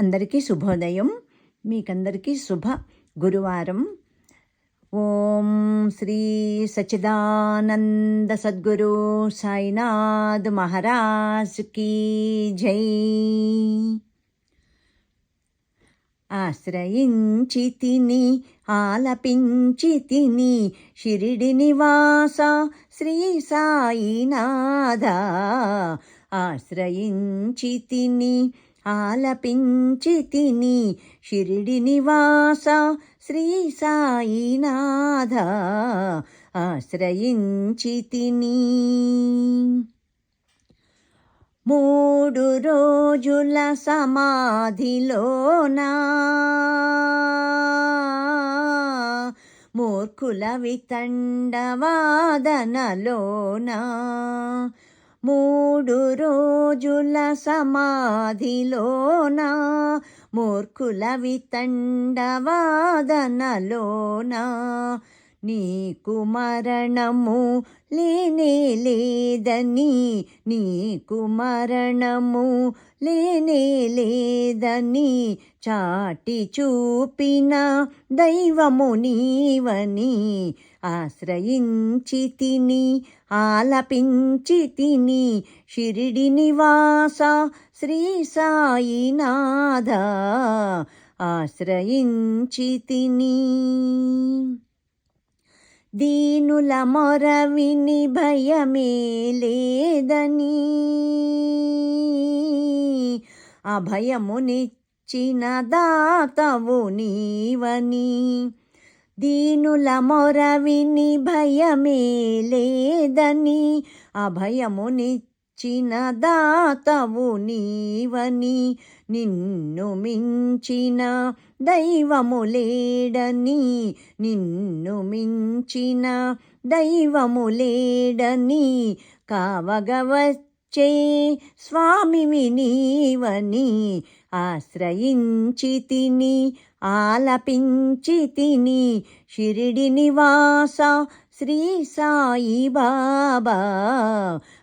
అందరికీ శుభోదయం. మీకందరికీ శుభ గురువారం. ఓం శ్రీ సచిదానంద సద్గురు సాయినాథ్ మహారాజ్ కీ జై. ఆశ్రయించి తిని ఆలపించి తిని షిరిడి నివాస శ్రీ సాయినాథ. ఆశ్రయించి తిని ఆలపించి తిని షిరిడి నివాస శ్రీ సాయినాథ ఆశ్రయించి తిని. మూడు రోజుల సమాధిలోనా మూర్ఖుల వితండవాదనలోనా మూడు రోజుల సమాధిలోనా మూర్ఖుల వితండవాదనలోన నీకు మరణము లేనే లేదని నీకు మరణము లేనే లేదని చాటి చూపిన దైవము నీవని ఆశ్రయించి తిని ఆలపించి తిని షిరిడి నివాస శ్రీ సాయినాథ ఆశ్రయించి తిని. దీనుల మొర విని భయమే లేదని. అభయమునిచ్చిన దాతవు నీవని. దీనుల మొర విని భయమే లేదని. అభయమునిచ్చిన దాతవు నీవని నిన్ను మించిన దైవము లేడని నిన్ను మించిన దైవము లేడని కావగవచ్చు స్వామివి నీవని ఆశ్రయించి తిని ఆలపించి తిని షిరిడి నివాస శ్రీ సాయి బాబా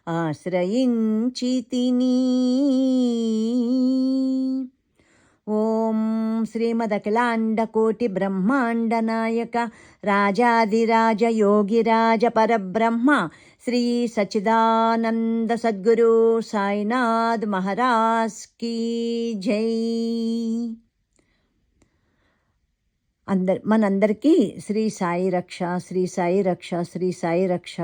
ఆశ్రయించి తిని. శ్రీమదఖిలాండకోటి బ్రహ్మాండ నాయక రాజాదిరాజ యోగిరాజ పరబ్రహ్మ శ్రీ సచిదానంద సద్గురు సాయినాథ్ మహారాజ్ కీ జై. అందరి మనందరికీ శ్రీ సాయి రక్ష శ్రీ సాయి రక్ష శ్రీ సాయి రక్ష.